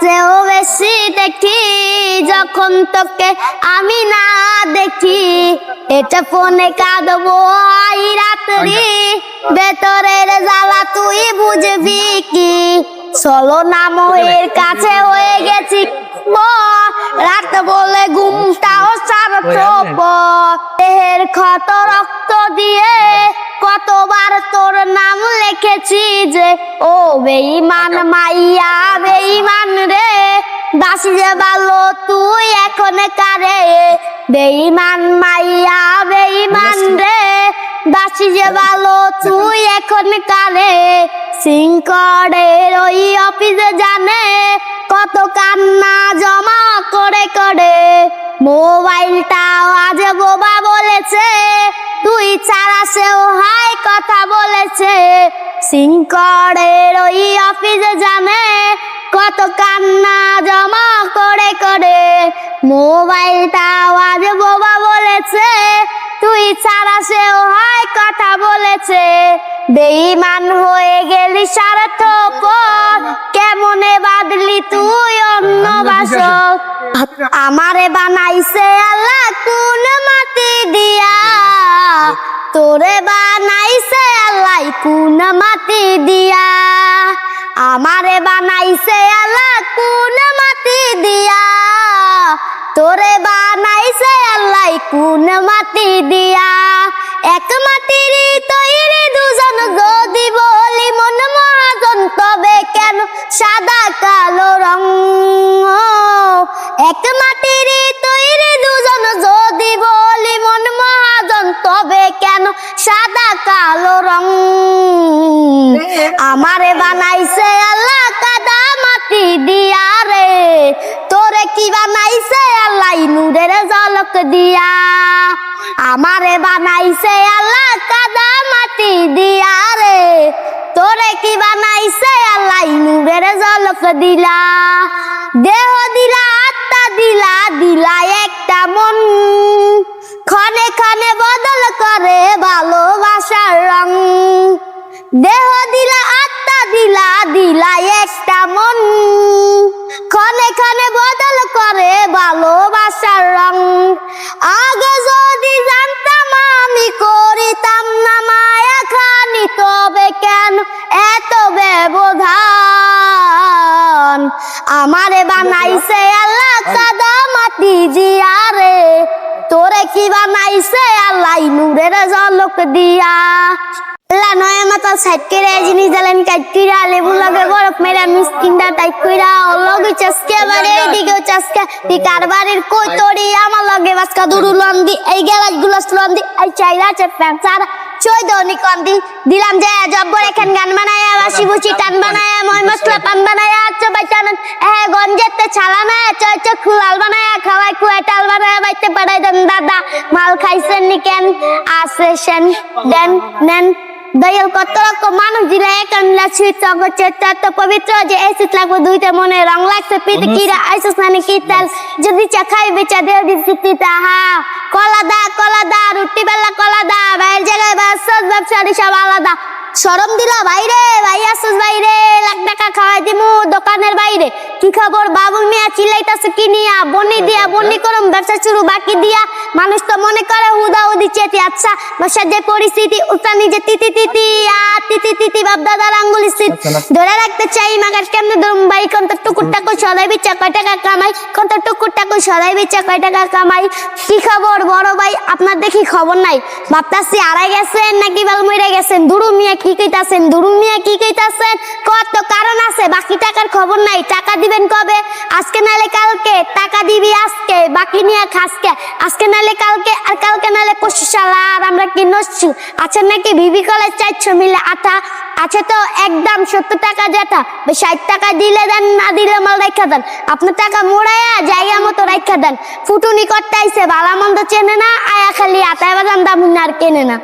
চেয়েও বেশি দেখি যখন তোকে আমি না দেখি। এটা ফোনে কাঁদবো আই রাত্রি ভেতরের জ্বালা তুই বুঝবি কি? চলো না মোহের কাছে হয়ে গেছি। রাত বলে ঘুমটাও সারথ দেহের ক্ষত রক্ত দিয়ে কতবার তোর নাম লিখেছি যে ও বেঈমান মাইয়া বেঈমান রে। বাসি যে ভালো তুই এখন কারে? বেঈমান মাইয়া বেঈমান রে। বাসি যে ভালো তুই এখন কারে? সিংকড়ের ওই অফিসে জানে কত কান্না জমা করে করে। মোবাইলটা আজ বোবা বলেছে সিংকড়ের ওই অফিসে জানে কত কান্না জমা করে করে। মোবাইলটা আজ বোবা বলেছে তুই ছাড়া সেও হাই কথা বলেছে। বেঈমান হয়ে গেলি সার্থক কেমনে বাদলি তুই অন্য বাসক? আমারে বানাইছে আল্লাহ কোন মাটি দিয়া। তোরে বানাইছে আল্লাহ কোন মাটি দিয়া? আমারে বানাইছে আল্লাহ কোন মাটি দিয়া? তোরে বানাইছে আল্লাহ কোন মাটি দিয়া? এক মাটির তৈরি দুজন যদি বলি, মন মহাজন, তবে কেন সাদা কালো রং এক মাটির সাদা কালো রং। আমারে বানাইছে আল্লাহ কাদা মাটি দিয়া রে। তোরে কি বানাইছে আল্লাহ নূরের ঝলক দিয়া। আমারে বানাইছে আল্লাহ কাদা মাটি দিয়া রে। তোরে কি বানাইছে আল্লাহ নূরের ঝলক দিলা দেহ দিলা আত্মা দিলা দিলা আমারে বানাইছে আল্লাহ কাদা মাটি জিয়ারে। তোরে কি বানাইছে আল্লাহ? নূরের ঝলক দিয়া। আল্লাহ নয় মাথা সাইড করে এই জিনিস দিলেন কাট কইরা লেবু লগে বরফ মেরা মিসকিনটা টাইট কইরা ও লগে চাসকে বারে এইদিকেও চাসকে দি কারবারের কই তোরি আমার লগে বাসকা দুরু লন্দি এই গ্যালাস গুলাস লন্দি এই চাইলা চে প্যান্সার চই দনি কন্দি দিলাম যে জব্বর এখান গান বানায়া বাসি বুচি টান বানায়া মশলা পান বানায়া এ গঞ্জেতে ছালা না চয় চয় খুলাল বানায়া খাওয়াই খুয়াই টাল বাইতে পাড়াই দেন দাদা। মাল খাইছেন নি কেন? আসেছেন দেন নেন। দয়াল কত রকম মানুষ দিলে এখন লাছি চগচ্ছে তত পবিত্র যে এসিত লাগবে দুইটা মনে রং লাগছে পিতে কিরা আইসস নানি কি তেল? যদি চা খাই বেচা দেও দিছি তিতা হা কলা দা কলা দা রুটি বেলা কলা দা বাইরের জায়গায় ব্যবসা ব্যবসারি সব আলাদা। সরম দিলা বাইরে ভাই আসুস বাইরে লাখ টাকা খাওয়াই দিমু দোকানের বাইরে। কি খবর বাবুল মিয়া? চিল্লাইতাছে কি নিয়া? বনি দিয়া বনি করম ব্যবসা শুরু বাকি দিয়া। মানুষ তো মনে করে হুদা হুদি চেতি। আচ্ছা বাসার যে পরিস্থিতি উতা নিজে তিতি তিতি আ তিতি তিতি বাপ দাদার আঙ্গুলি স্থিত ধরে রাখতে চাই মাগার কেমনে ধরুম? ভাই কোন তো টুকুর টাকা সদাই বিচা কয় টাকা কামাই? কোন তো টুকুর টাকা সদাই বিচা কয় টাকা কামাই? কি খবর বড় ভাই? আপনার দেখি খবর নাই। ভাবতাছি আড়াই গেছেন নাকি বাল মরে গেছেন? দুরু মিয়া কি কইতাছেন? দুরু মিয়া কি কইতাছেন? কত কারণ আছে, বাকি টাকার খবর নাই। টাকা দিবেন কবে? আজকে নালে কালকে। টাকা দিবি আজকে, বাকি নিয়ে খাসকে। আজকে নালে কালকে আর কালকে নালে পশু শালা আর আমরা কি নচ্ছু আছে নাকি ভিভি কলেজ চারশো মিলে আঠা? আছে তো একদম সত্তর টাকা যেটা। ষাট টাকা দিলে দেন, না দিলে মাল রেখা দেন। আপনার টাকা মোড়াইয়া জায়গা মতো রেখা দেন। ফুটুনি করতে আইসে ভালো মন্দ চেনে না, আয়া খালি আতায় বাজান দাম আর কেনে না।